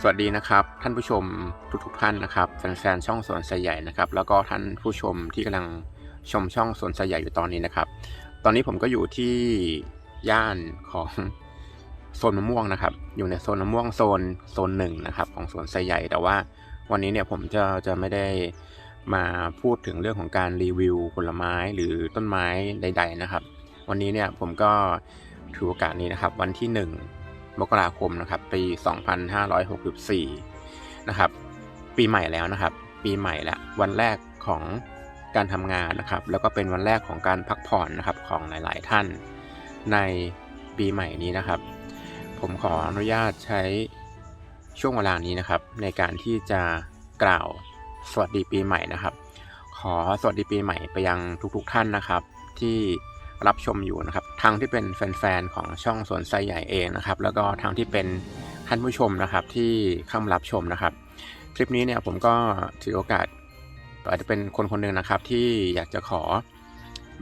สวัสดีนะครับท่านผู้ชมทุกทท่านนะครับแฟนๆช่องสวนสยใหญ่นะครับ แล้วก็ท่านผู้ชมที่กำลังชมช่องสวนสยใหญ่อยู่ตอนนี้นะครับ ตอนนี้ผมก็อยู่ที่ย่านของโซนมะม่วงนะครับ อยู่ในโซนมะม่วงโซนโซนหนึ่งนะครับ ของสวนสยใหญ่แต่ว่าวันนี้เนี่ยผมจะจะไม่ได้มาพูดถึงเรื่องของการรีวิวผลไม้หรือต้นไม้ใด ๆนะครับ วันนี้เนี่ยผมก็ถือโอกาสนี้นะครับ วันที่ 1 มกราคมนะครับ ปี 2564 นะครับ ปีใหม่แล้วนะครับ ปีใหม่แล้ววันแรกของการทำงานนะครับ แล้วก็เป็นวันแรกของการพักผ่อนนะครับของหลาย ๆ ท่าน ในปีใหม่นี้นะครับ ผมขออนุญาตใช้ช่วงเวลานี้นะครับ ในการที่จะกล่าวสวัสดีปีใหม่นะครับ ขอสวัสดีปีใหม่ไปยังทุก ๆ ท่านนะครับ ที่ รับชมอยู่นะครับทางที่เป็นแฟนๆของช่องสวนไซใหญ่เองนะครับแล้วก็ทางที่เป็นท่านผู้ชมนะครับที่เข้ามารับชมนะครับ คลิปนี้เนี่ยผมก็ถือโอกาสอาจจะเป็นคนคนหนึ่งนะครับที่อยากจะขอ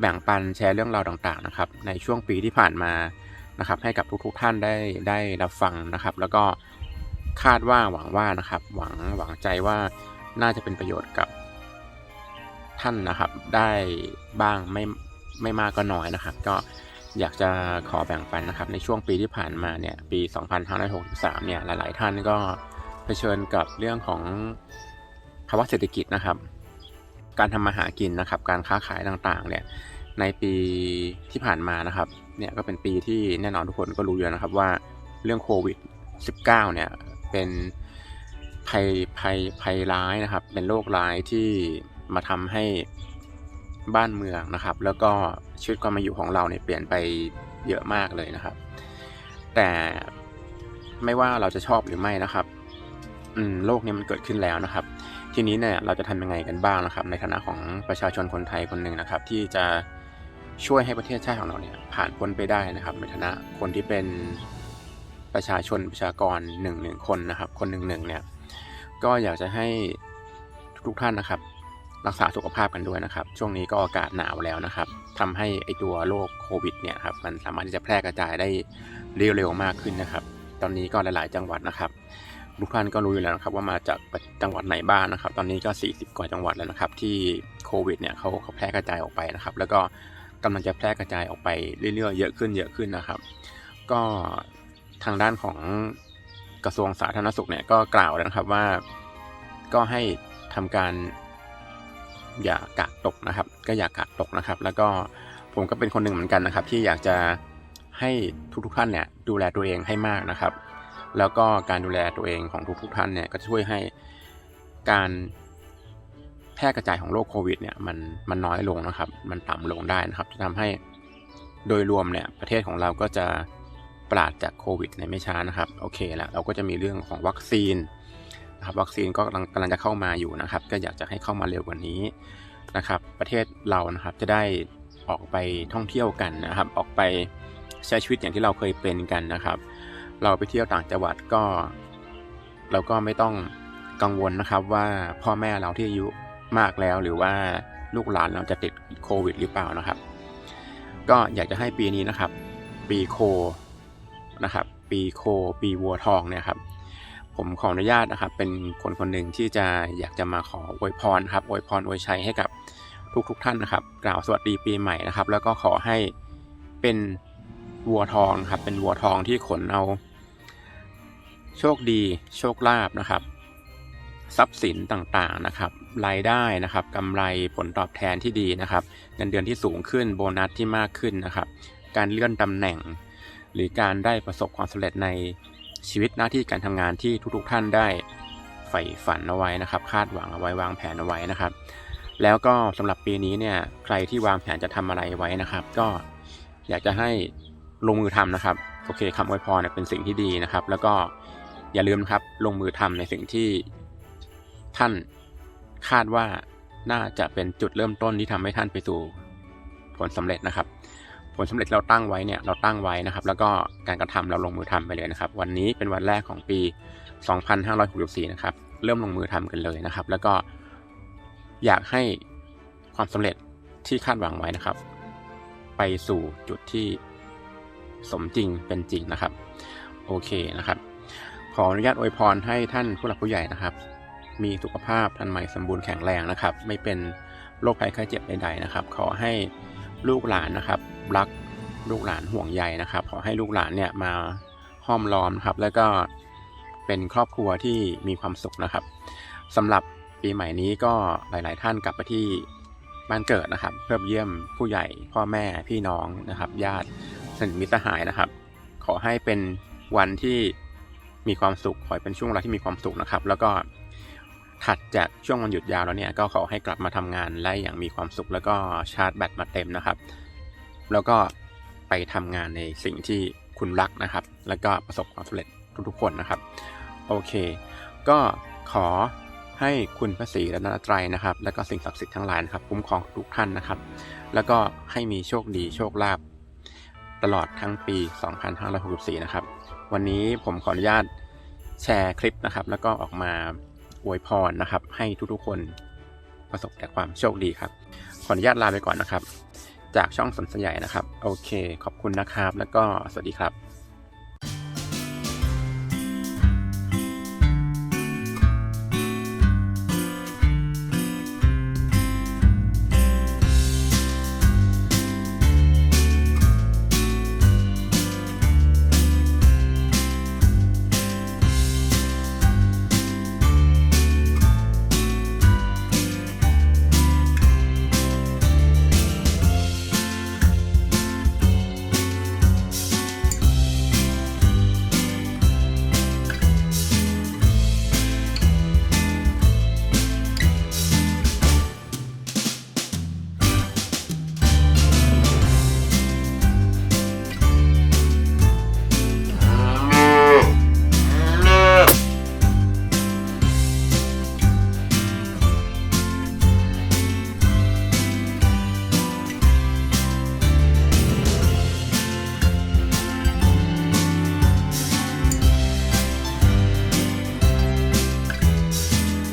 แบ่งปันแชร์เรื่องราวต่างๆนะครับในช่วงปีที่ผ่านมานะครับให้กับทุกๆท่านได้ได้รับฟังนะครับ แล้วก็คาดว่าหวังว่านะครับหวังหวังใจว่าน่าจะเป็นประโยชน์กับท่านนะครับได้บ้างไม่ ไม่มากก็น้อยนะครับ ก็อยากจะขอแบ่งปันนะครับ ในช่วงปีที่ผ่านมาเนี่ยปี 2563 เนี่ยหลายๆ ท่านก็เผชิญกับเรื่องของภาวะเศรษฐกิจนะครับ การทำมาหากินนะครับ การค้าขายต่างๆ เนี่ยในปีที่ผ่านมานะครับเนี่ยก็เป็นปีที่แน่นอนทุกคนก็รู้อยู่นะครับว่าเรื่องโควิด 19 เนี่ยเป็นภัยภัยภัยร้ายนะครับ เป็นโรคร้ายที่มาทำให้ บ้านเมืองนะครับ แล้วก็ชีวิตความเป็นอยู่ของเราเนี่ยเปลี่ยนไปเยอะมากเลยนะครับ แต่ไม่ว่าเราจะชอบหรือไม่นะครับอืมโลกนี้มันเกิดขึ้นแล้วนะครับ ทีนี้เนี่ยเราจะทำยังไงกันบ้างนะครับ ในฐานะของประชาชนคนไทยคนหนึ่งนะครับ ที่จะช่วยให้ประเทศชาติของเราเนี่ยผ่านพ้นไปได้นะครับ ในฐานะคนที่เป็นประชาชนประชากรหนึ่งหนึ่งคนนะครับ คนหนึ่งหนึ่งเนี่ยก็อยากจะให้ทุกท่านนะครับ รักษาสุขภาพกันด้วยนะครับ ช่วงนี้ก็อากาศหนาวแล้วนะครับทำให้ไอตัวโรคโควิดเนี่ยครับมันสามารถที่จะแพร่กระจายได้เร็วๆมากขึ้นนะครับ ตอนนี้ก็หลายๆจังหวัดนะครับทุกท่านก็รู้อยู่แล้วนะครับว่ามาจากจังหวัดไหนบ้างนะครับ ตอนนี้ก็ 40 กว่าจังหวัดแล้วนะครับ ที่โควิดเนี่ยเขาเขาแพร่กระจายออกไปนะครับ แล้วก็กำลังจะแพร่กระจายออกไปเรื่อยๆเยอะขึ้นเยอะขึ้นนะครับ ก็ทางด้านของกระทรวงสาธารณสุขเนี่ยก็กล่าวแล้วนะครับว่าก็ให้ทำการ อย่ากาดตกนะครับ ก็อย่ากาดตกนะครับ แล้วก็ผมก็เป็นคนหนึ่งเหมือนกันนะครับ ที่อยากจะให้ทุกๆท่านเนี่ยดูแลตัวเองให้มากนะครับ แล้วก็การดูแลตัวเองของทุกๆท่านเนี่ยก็ช่วยให้การแพร่กระจายของโรคโควิดเนี่ยมันมันน้อยลงนะครับ มันต่ำลงได้นะครับจะทำให้โดยรวมเนี่ยประเทศของเราก็จะปราศจากโควิดในไม่ช้านะครับ โอเคแล้วเราก็จะมีเรื่องของวัคซีน นะครับวัคซีนก็กำลังกำลังจะเข้ามาอยู่นะครับ ก็อยากจะให้เข้ามาเร็วกว่านี้นะครับ ประเทศเรานะครับจะได้ออกไปท่องเที่ยวกันนะครับ ออกไปใช้ชีวิตอย่างที่เราเคยเป็นกันนะครับ เราไปเที่ยวต่างจังหวัดก็ เราก็ไม่ต้องกังวลนะครับว่าพ่อแม่เราที่อายุมากแล้วหรือว่าลูกหลานเราจะติดโควิดหรือเปล่านะครับ ก็อยากจะให้ปีนี้นะครับ ปีโคนะครับ ปีโค ปีวัวทองเนี่ยครับ ผมขออนุญาตนะครับ เป็นคนคนหนึ่งที่จะอยากจะมาขออวยพรครับอวยพรอวยชัยให้กับทุกๆทท่านนะครับ กล่าวสวัสดีปีใหม่นะครับ แล้วก็ขอให้เป็นวัวทองครับ เป็นวัวทองที่ขนเอา โชคดีโชคลาภนะครับ ทรัพย์สินต่างๆนะครับ รายได้นะครับกำไรผลตอบแทนที่ดีนะครับ เงินเดือนที่สูงขึ้นโบนัสที่มากขึ้นนะครับ การเลื่อนตำแหน่ง หรือการได้ประสบความสำเร็จใน ชีวิตหน้าที่การทำงานที่ทุกๆท่านได้ใฝ่ฝันเอาไว้นะครับ คาดหวังเอาไว้วางแผนเอาไว้นะครับ แล้วก็สำหรับปีนี้เนี่ยใครที่วางแผนจะทำอะไรไว้นะครับ ก็อยากจะให้ลงมือทำนะครับโอเคคำอวยพรเป็นสิ่งที่ดีนะครับ แล้วก็อย่าลืมครับลงมือทำในสิ่งที่ท่านคาดว่าน่าจะเป็นจุดเริ่มต้นที่ทำให้ท่านไปสู่ผลสำเร็จนะครับ ลสำเร็จเราตั้งไว้เนี่ยเราตั้งไว้นะครับ แล้วก็การกระทำเราลงมือทำไปเลยนะครับ วันนี้เป็นวันแรกของปี 2564 นะครับ เริ่มลงมือทำกันเลยนะครับ แล้วก็อยากให้ความสำเร็จที่คาดหวังไว้นะครับ ไปสู่จุดที่สมจริงเป็นจริงนะครับ โอเคนะครับ ขออนุญาตอวยพรให้ท่านผู้หลักผู้ใหญ่นะครับ มีสุขภาพทันใหม่สมบูรณ์แข็งแรงนะครับ ไม่เป็นโรคภัยไข้เจ็บใดๆนะครับ ขอให้ลูกหลานนะครับ รักลูกหลานห่วงใยนะครับ ขอให้ลูกหลานเนี่ยมาห้อมล้อมครับ แล้วก็เป็นครอบครัวที่มีความสุขนะครับสำหรับปีใหม่นี้ก็หลาย ๆ ท่านกลับไปที่บ้านเกิดนะครับ เพื่อเยี่ยมผู้ใหญ่พ่อแม่พี่น้องนะครับ ญาติสนิทมิตรสหายนะครับ ขอให้เป็นวันที่มีความสุขขอให้เป็นช่วงเวลาที่มีความสุขนะครับ แล้วก็ถัดจากช่วงวันหยุดยาวแล้วเนี่ยก็ขอให้กลับมาทำงานได้อย่างมีความสุขแล้วก็ชาร์จแบตมาเต็มนะครับ แล้วก็ไปทำงานในสิ่งที่คุณรักนะครับ แล้วก็ประสบความสำเร็จทุกๆคนนะครับ โอเค ก็ขอให้คุณพระศรีรัตนตรัยนะครับ แล้วก็สิ่งศักดิ์สิทธิ์ทั้งหลายนะครับคุ้มครองทุกท่านนะครับ แล้วก็ให้มีโชคดีโชคลาภตลอดทั้งปี 2564 นะครับ วันนี้ผมขออนุญาตแชร์คลิปนะครับ แล้วก็ออกมาอวยพรนะครับ ให้ทุกๆคนประสบแต่ความโชคดีครับ ขออนุญาตลาไปก่อนนะครับ จากช่องสนสยายนะครับ โอเค ขอบคุณนะครับ แล้วก็สวัสดีครับ